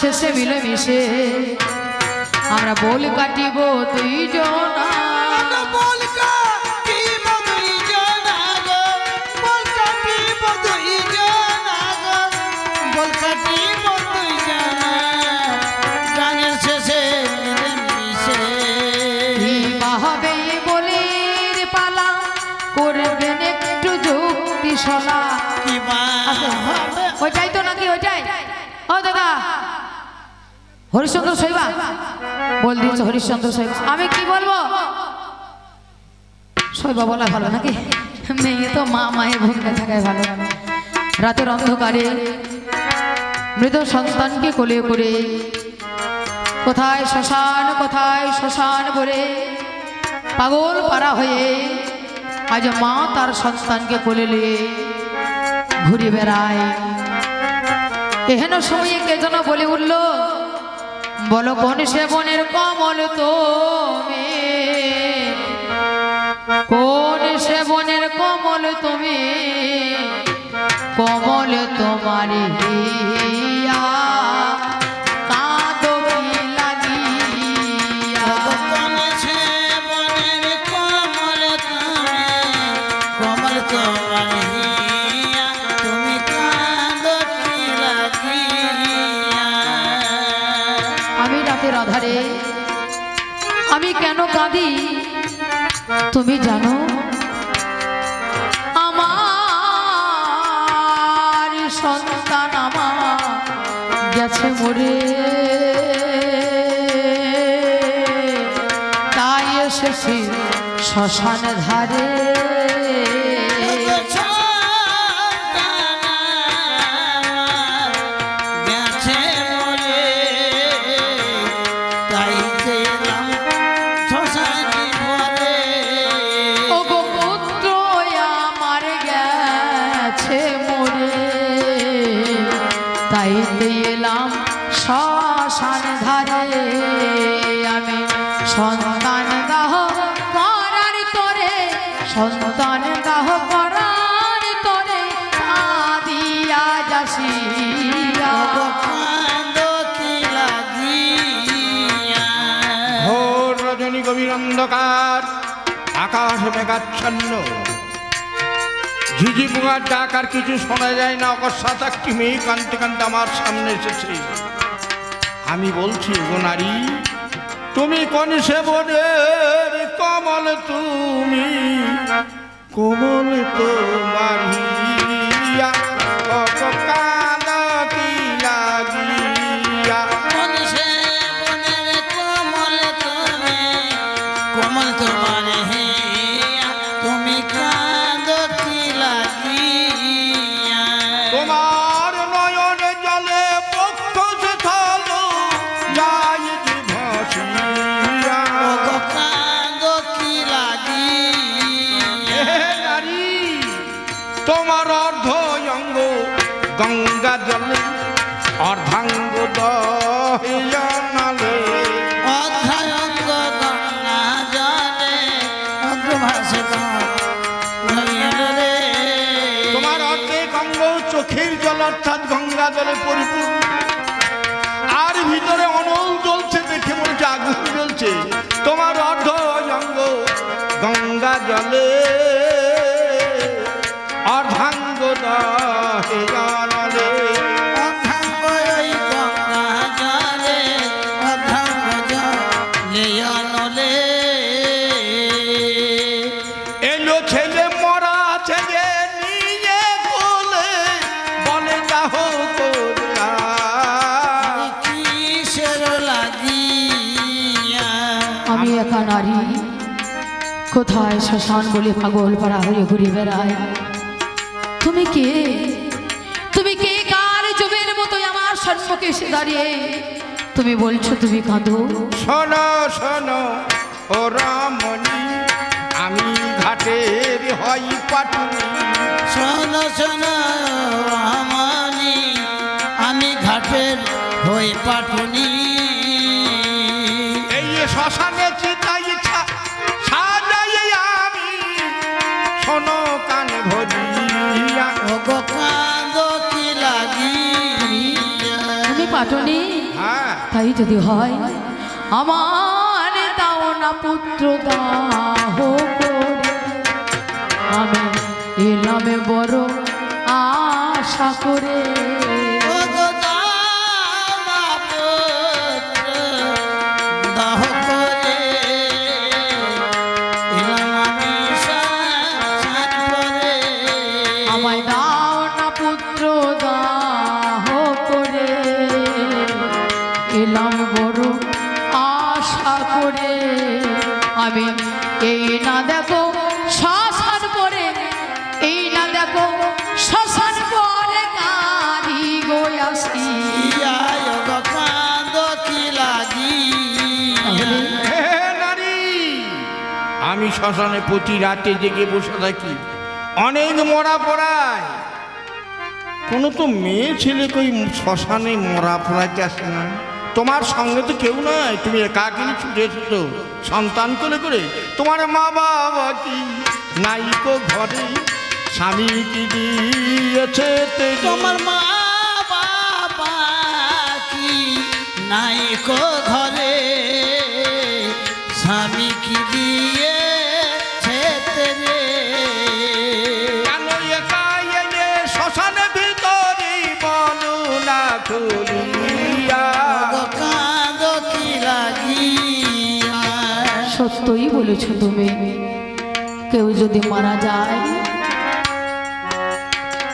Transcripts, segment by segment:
শেষে মিলে মিশে আমরা বল কাটিব তুই জনা করবেন একটু যুক্তি সলা কি মা হবে ওইটাই তো নাকি ওইটাই? ও দাদা হরিশ্চন্দ্র শৈবা? বল দিয়েছে হরিশ্চন্দ্র শৈবা। আমি কি বলব? শৈবা বলা ভালো নাকি? মেয়ে তো মা মায়ের ভূমিকা থাকায় ভালো। রাতের অন্ধকারে মৃত সন্তানকে কোলে করে কোথায় শ্মশান কোথায় শ্মশান করে পাগল পাড়া হয়ে আজ মা তার সন্তানকে কোলে নিয়ে ঘুরে বেড়ায়। এহেন সময়ে কে যেন বলে উঠল বলো কোন সেবনের কমল তুমি? কোন সেবনের কমল তুমি? কমল তোমার মরে তাই এসেছি শ্মশান ধারে। অন্ধকার, আকাশ মেঘাচ্ছন্ন। ঝিঝি ডাক আর কিছু শোনা যায় না একটি মেয়ে আমার সামনে এসেছে। আমি বলছি, গো নারী, তুমি কোন সেবনের কমল তুমি? কোমল তোমার তোমার চোখের জল, অর্থাৎ গঙ্গা জলে পরিপূর্ণ। আর ভিতরে অনল জ্বলছে দেখে মনে আগুন জ্বলছে। তোমার অর্ধ অঙ্গ গঙ্গা জলে অর্ধাঙ্গ দহে কোথায় শ্মশান বলে পাগল পাড়া হয়ে ঘুরে বেড়ায়? তুমি কে? তুমি কে? কার যুগের মতো আমার সম্মুখে এসে দাঁড়িয়ে? তুমি বলছো তুমি কাঁদো? শোনো শোনো ও রামণি আমি ঘাটের হই পাটুনি। শোনো শোনো আমানি আমি ঘাটের হয়ে পাটুনি। তুমি পাটনি তাই যদি হয় আমার তাও না পুত্র দাহ এ আমি এলামে বড় আশা করে। শ্মশানে প্রতি রাতে জেগে বসে থাকি। অনেক মরা পড়ায়। কোনো তো মেয়ে ছেলে কই শ্মশানে মরা পড়াইতে আসে না। তোমার সঙ্গে তো কেউ নয় তুমি একাকিনী ছুটে এসেছ? সন্তান করে করে? তোমার মা বাবা কি নাইকো ঘরে। স্বামী কি দিয়েছে তোমার মা বাবা কি? নাই ঘরে। বলেছ তুমি? কেউ যদি মারা যায়,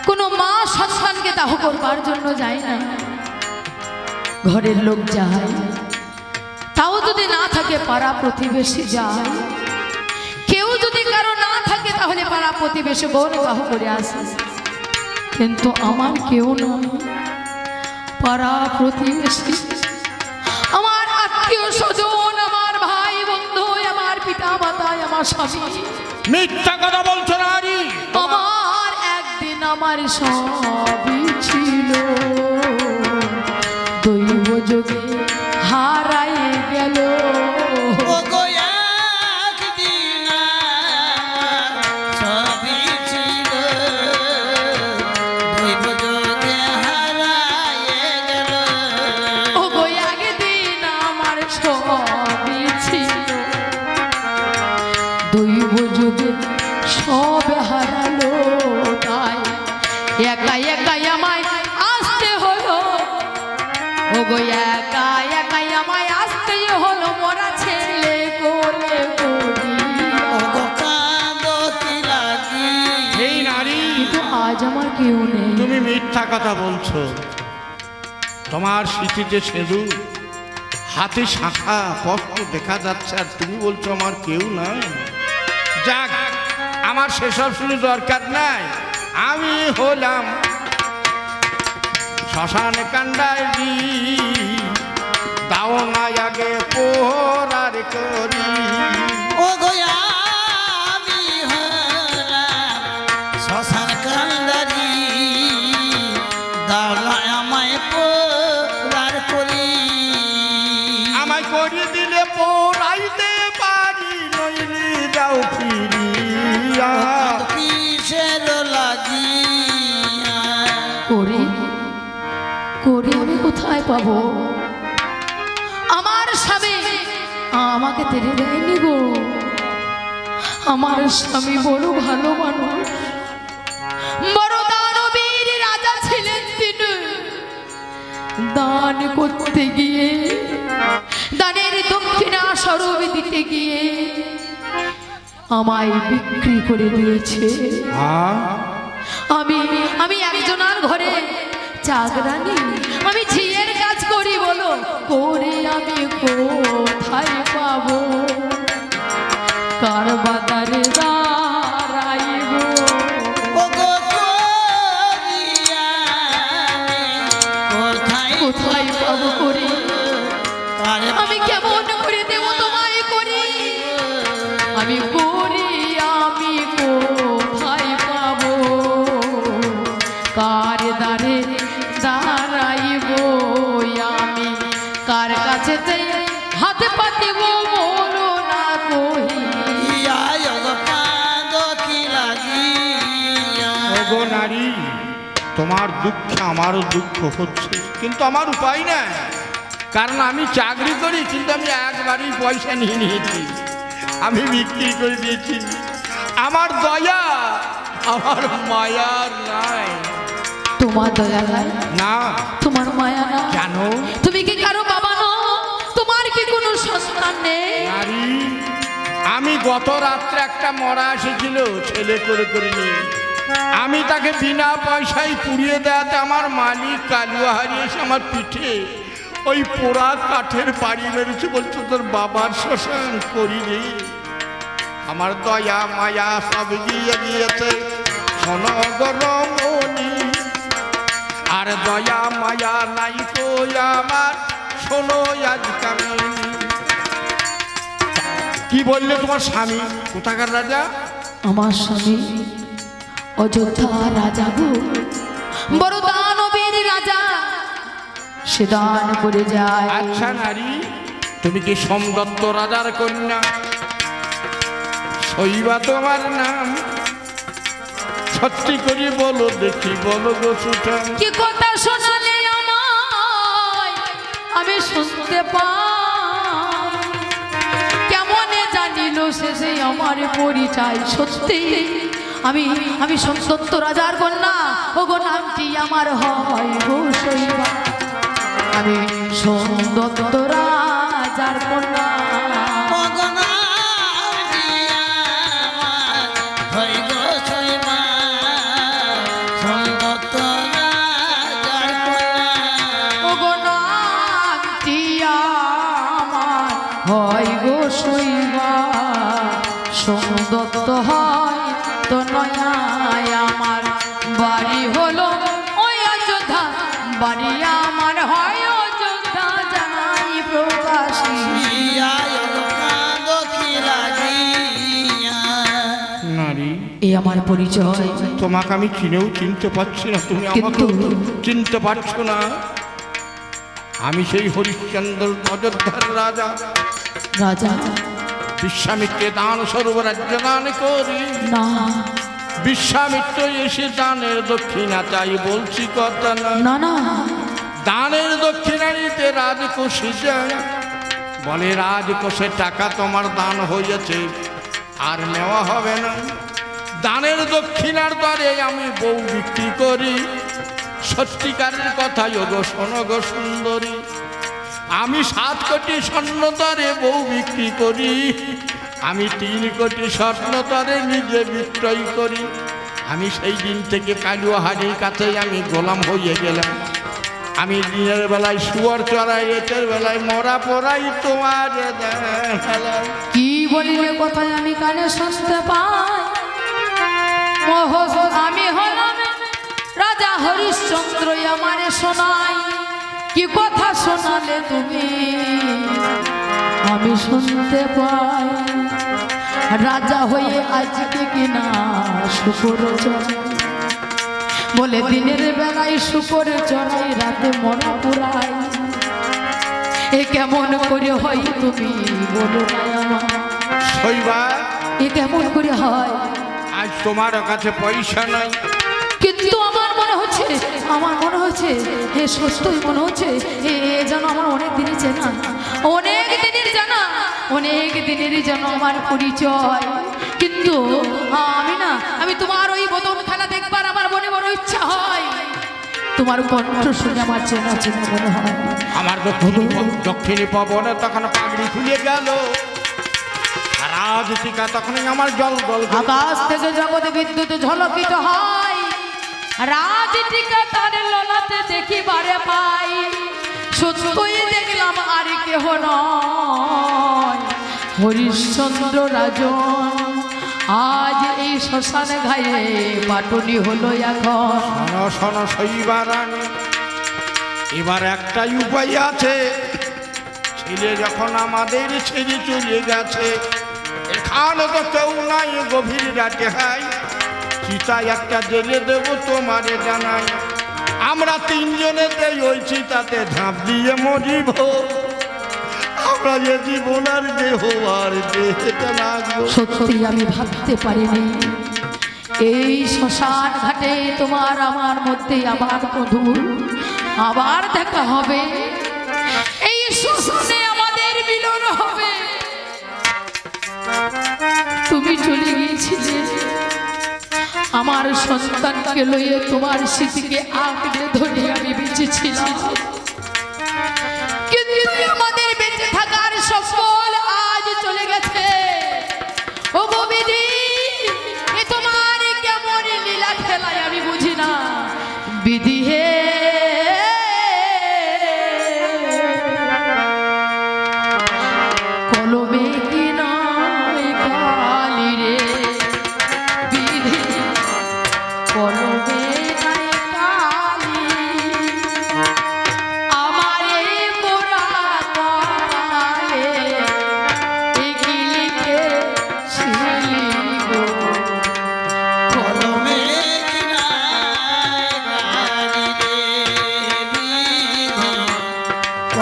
কোনো মা সন্তানকে দাহ করবার জন্য যায় না? ঘরের লোক যায়, তাও যদি না থাকে পাড়া প্রতিবেশী যায়। কেউ যদি কারও না থাকে, তাহলে পাড়া প্রতিবেশী বোন দাহ করে আসে। কিন্তু আমার কেউ নয়। পাড়া প্রতিবেশী মাতা আমার স্বামী। মিথ্যা কথা বলছো নারী আমার একদিন আমার সবই ছিল। মিথ্যা কথা বলছো? তোমার স্মৃতিতে সেদু হাতে শাখা স্পষ্ট দেখা যাচ্ছে, আর তুমি বলছো আমার কেউ নাই। যাক, আমার সেসব শুনে দরকার নাই। আমি হলাম শ্মশান কান্ডায় দাও না আগে পোহরার করি। ও গো কোথায় পাবো। আমার স্বামী আমাকে তেড়ে দেয়নি গো। আমার স্বামী বড় ভালো মানুষ। বড় দানবীর রাজা ছিলেন তিনি। দান করতে গিয়ে দানের দক্ষিণা স্বরূপ দিতে গিয়ে আমায় বিক্রি করে দিয়েছে। আমি আমি একজনার ঘরে চাকরানি আমি ঝিয়ের কাজ করি বলো করে আমি কোথায় তোমার দুঃখে আমারও দুঃখ হচ্ছে কিন্তু আমার উপায় নাই। কারণ আমি চাকরি করি কিন্তু আমি একবারই পয়সা নিয়ে নিয়েছি। আমি বিক্রি করে দিয়েছি। আমার দয়া আমার মায়ার নাই। তোমার দয়া নাই? না। তোমার মায়া না জানো তুমি কি কারও বাবা নো তোমার কি কোনো সন্তান নেই? আমি গত রাত্রে একটা মরা এসেছিল ছেলে করে করে নিয়ে। আমি তাকে বিনা পয়সায় পুড়িয়ে দেওয়াতে আমার মালিক কালুয়া হারিয়েছে আমার পিঠে ওই পোড়া কাঠের বাড়ি মেরেছে বলছো, তোর বাবার শ্মশান করিনি। আমার দয়া, মায়া সব গিয়ে গিয়েছে। সনগরমণি আর দয়া, মায়া নাই তো আমার। শোনো আজ কি বললে তোমার স্বামী? কোথাকার রাজা? আমার স্বামী অযোধ্যা রাজা গো। বড় দানবীর রাজা সে দান করে যায়। আচ্ছা নারী তুমি কি সোমদত্ত রাজার কন্যা? শৈবা তোমার নাম। সত্যি করে বলো দেখি বলো গো সুঠাম। কি কথা শোনালে আমায়? আমি শুনতে পাই। কেমনে জানিল শেষে আমার পরিচয় সত্যি? আমি আমি সন্তত্ব রাজার কন্যা। ও গো নামটি আমার হয় আমি সন্তত্ব রাজার কন্যা। আমার হয় অযোধ্যা জানাই প্রকাশী। নারী আমার পরিচয়। তোমাকে আমি চিনেও চিনতে পারছি না তুমি আমাকে চিনতে পারছ না। আমি সেই হরিশ্চন্দ্র অযোধ্যার রাজা। রাজা। বিশ্বামিত্রে দান স্বরূপ রাজ্য দান করি। না। বিশ্বামিত্র এসে দানের দক্ষিণা চাই বলছি কথা না না। দানের দক্ষিণা নিতে রাজকোষে যায়। বলে, রাজকোষে টাকা তোমার দান হয়েছে, আর নেওয়া হবে না। দানের দক্ষিণার দ্বারে আমি বউ বিক্রি করি। সত্যিকারের কথা গো শোনো গো সুন্দরী। আমি সাত কোটি স্বর্ণ বউ বিক্রি করি। আমি তিন কোটি স্বর্ণ নিজে বিক্রয় করি। আমি সেই দিন থেকে কালুয়াহারির কাছে আমি গোলাম হয়ে গেলাম। আমি দিনের বেলায় শুয়ার চড়াই, রাতের বেলায় মরা পড়াই তোমার কি বলিলে কথায় আমি কানে শুনতে পাই? আমি হলাম রাজা হরিশ্চন্দ্র, আমারে শোনাই। কি কথা শোনালে তুমি? আমি শুনতে পাই। রাজা হয়ে আজকে কিনা চড়াই। বলে দিনের বেলায় শুকর চড়াই রাতে মরা পুরাই এ কেমন করে হয় তুমি বলো শৈবা এ কেমন করে হয়? আজ তোমার কাছে পয়সা নাই। কিন্তু আমার মনে হচ্ছে আমার মনে হচ্ছে হে সত্যই মনে হচ্ছে এ এ যেন আমার অনেক দিনই চেনা অনেক দিনের জানা অনেক দিনের যেন আমার পরিচয়। কিন্তু আমি না আমি তোমার ওই বদন তোমার কণ্ঠ শুনে আমার চেনা চেনা মনে হয়। আমার প- দক্ষিণী পবনে তখন পাগড়ি খুলে গেল। রাজ টিকা তখনই আমার জল বল আকাশ থেকে জগৎ বিদ্যুৎ ঝলকিত হয়। রাজটিকা তার ললাতে দেখি বারে পাই। সত্যই দেখলাম আর কেহ নয়। হরিশ্চন্দ্র রাজন। আজ এই শ্মশানে ঘায়ে পাটনি হলো এখন। শোনো শোনো শৈবা রানী, এবার একটাই উপায় আছে। ছেলে যখন আমাদের ছেড়ে চলে গেছে, এখানে তো কেউ নাই, গভীর রাতে হাই। চিতায় একটা জেলে দেব তোমারে জানাই। আমরা তিনজনেতে ওই চিতাতে ঝাঁপ দিয়ে মরিব। জীবন আর দেহ আর সত্যি আমি ভাবতে পারিনি। এই শ্মশান ঘাটে তোমার আমার মধ্যে আবার মধুর আবার দেখা হবে। এই শ্মশানে আমাদের মিলন হবে। তুমি চলে গিয়েছিলে। আমার সন্তানকে লইয়ে তোমার স্মৃতিকে আঁকড়ে ধরে আমি বেঁচেছিলাম। só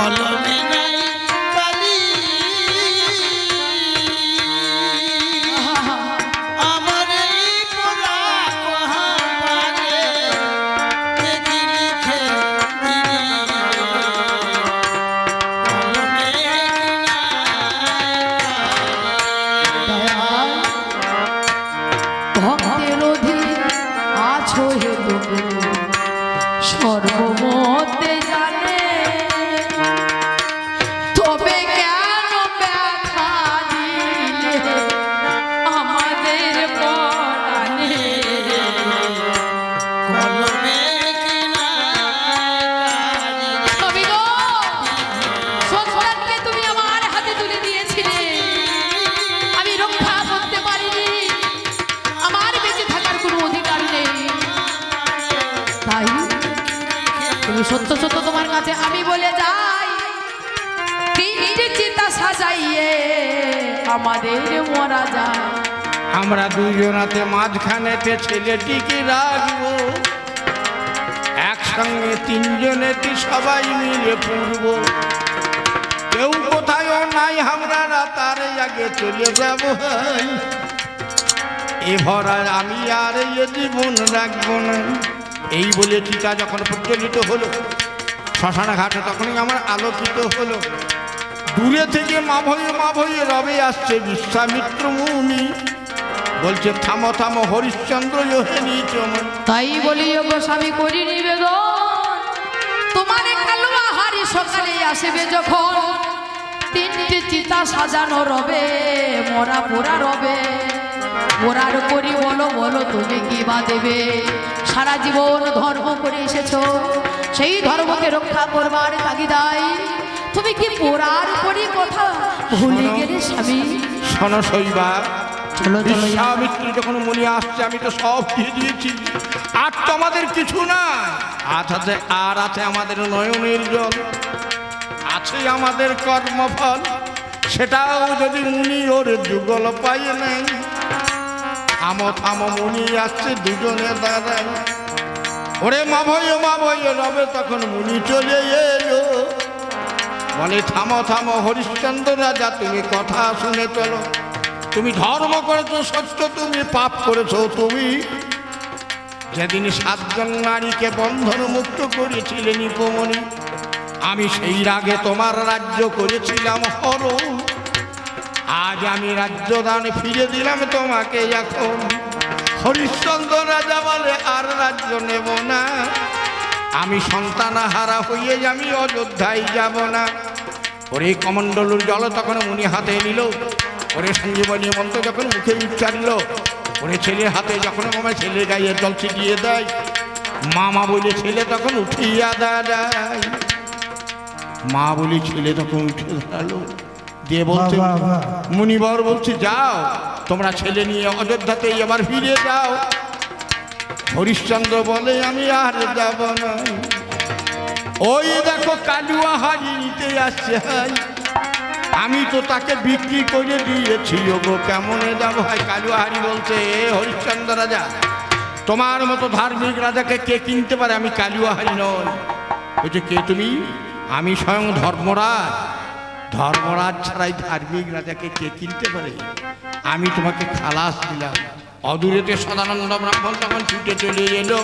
Solomon. সত্য সত্য তোমার কাছে আমি বলে যাই। তিনটে চিন্তা সাজাইয়ে আমাদের মরা যায়। আমরা দুজনাতে মাঝখানেতে ছেলেটিকে রাখব। একসঙ্গে তিনজনেতে সবাই মিলে পড়ব? কেউ কোথায়ও নাই, আমরা তার আগে চলে যাব। এ ভরা আমি আর এ জীবন রাখব না। এই বলে টিকা যখন প্রচলিত হলো শ্মশান ঘাটে তখনই আমার আলোকিত হলো। দূরে থেকে মা ভয়ে মা ভয়ে রবে আসছে বিশ্বামিত্র মুনি। বলছে, থামো থামো, হরিশ্চন্দ্র তাই বলি স্বামী করি নিবেদন। সকালে আসবে যখন তিনটে চিতা সাজানো রবে, মরা পোড়া রবে। পোড়ার করি বলো বলো তুমি কি বা দেবে? সারা জীবন ধর্ম করে এসেছ, সেই ধর্মকে রক্ষা করবার তাগিদাই তুমি কি পোড়ার করি কথা ভুলে গেলে স্বামী? শোনো চলো বিশ্বামিত্র যখন মনে আসছে, আমি তো সব দিয়ে দিয়েছি। আর তো আমাদের কিছু না আজ আছে, আর আছে আমাদের নয়নের জল। আছে আমাদের কর্মফল। সেটাও যদি মুনি ওর যুগল পাই নাই। থামো থামো, মুনি আসছে দুজনে দাঁড়ায়। ওরে মা ভয় মা ভয় রবে তখন মুনি চলে এলো। বলে, থামো থামো, হরিশ্চন্দ্র রাজা, তুমি কথা শুনে চলো। তুমি ধর্ম করেছ, সত্য তুমি, পাপ করেছ, তুমি। যেদিন সাতজন নারীকে বন্ধন মুক্ত করেছিলে নিপমণি, আমি সেই রাগে তোমার রাজ্য করেছিলাম, হর। আজ আমি রাজ্য দান ফিরে দিলাম তোমাকে এখন। হরিশ্চন্দ্র রাজা বলে আর রাজ্য নেব না। আমি সন্তানাহারা হয়ে আমি অযোধ্যায় যাব না। ওরে কমণ্ডলুর জল তখন মুনি হাতে নিল। ওরে সঞ্জীবনী মন্ত্র যখন মুখে উচ্চারিল ওরে ছেলের হাতে যখন আমার ছেলে গায়ে জল ছিটিয়ে দেয় মামা বলে ছেলে তখন উঠিয়া দাঁড়ায়। মা বলি ছেলে তখন উঠে দাঁড়াল। দিয়ে বলছে মুনিবর বলছে যাও তোমরা ছেলে নিয়ে অযোধ্যাতে এবার ফিরে যাও। হরিশ্চন্দ্র বলে আমি আর যাব না ওই দেখো কালুয়া হারি নিতে আসছে হাই। আমি তো তাকে বিক্রি করে দিয়েছি গো কেমনে যাব? ভাই কালুয়া হারি বলছে, এ হরিশ্চন্দ্র রাজা, তোমার মতো ধার্মিক রাজাকে কে কিনতে পারে? আমি কালুয়া হারি নই। বলছে, কে তুমি? আমি স্বয়ং ধর্মরাজ। ধর্মরাজ ছাড়াই ধার্মিক রাজাকে কে কিনতে পারে? আমি তোমাকে খালাস দিলাম। অদূরেতে সদানন্দ ব্রাহ্মণ তখন ছুটে চলে এলো।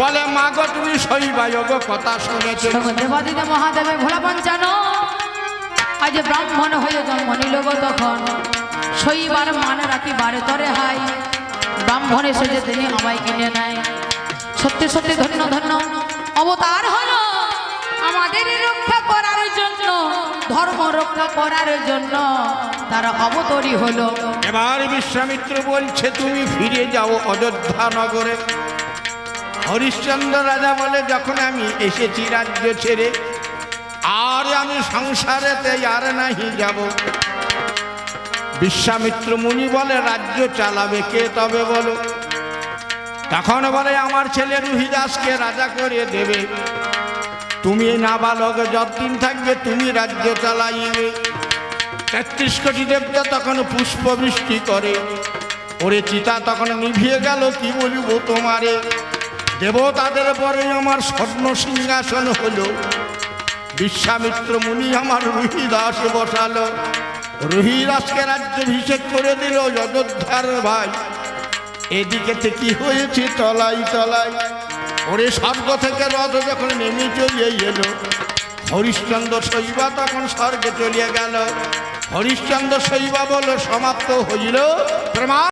বলে, মা গো, তুমি শৈবায়গ কথা শুনেছো? দেবাদিদে মহাদেবে ভোলা পঞ্চানো আজ ব্রাহ্মণ হয়ে জন্ম নিল তখন। শৈবার মান রাখি বারে তরে হাই ব্রাহ্মণে যে তিনি আমায় কিনে নেয়। সত্যি সত্যি ধন্য ধন্য অবতার হলো আমাদের রক্ষা করার জন্য, ধর্ম রক্ষা করার জন্য। তারা অবতরী হলো। এবার বিশ্বামিত্র বলছে, তুমি ফিরে যাও অযোধ্যা নগরে। হরিশ্চন্দ্র রাজা বলে, যখন আমি এসেছি রাজ্য ছেড়ে আর আমি সংসারেতে আর নাহি যাব। বিশ্বামিত্র মুনি বলে, রাজ্য চালাবে, কে তবে বলো? তখন বলে, আমার ছেলে রুহিদাসকে রাজা করে দেবে। তুমি নাবালক, যতদিন থাকবে তুমি রাজ্য চালাইবে। তেত্রিশ কোটি দেবতা তখন পুষ্প বৃষ্টি করে। ওরে চিতা, তখন নিভিয়ে গেল, কি বলব তোমারে? দেবতাদের পরে আমার স্বর্ণ সিংহাসন হলো। বিশ্বামিত্র মুনি আমার রুহিদাস বসালো। রুহিদাসকে রাজ্যাভিষেক করে দিল অযোধ্যার ভাই। এদিকে কি হয়েছে, তলাই তলাই। ওরে স্বর্গ থেকে রথ যখন নেমে চলিয়ে এলো, হরিশ্চন্দ্র শৈবা তখন স্বর্গে চলিয়ে গেল। হরিশ্চন্দ্র শৈবা বল সমাপ্ত হইল প্রমাণ।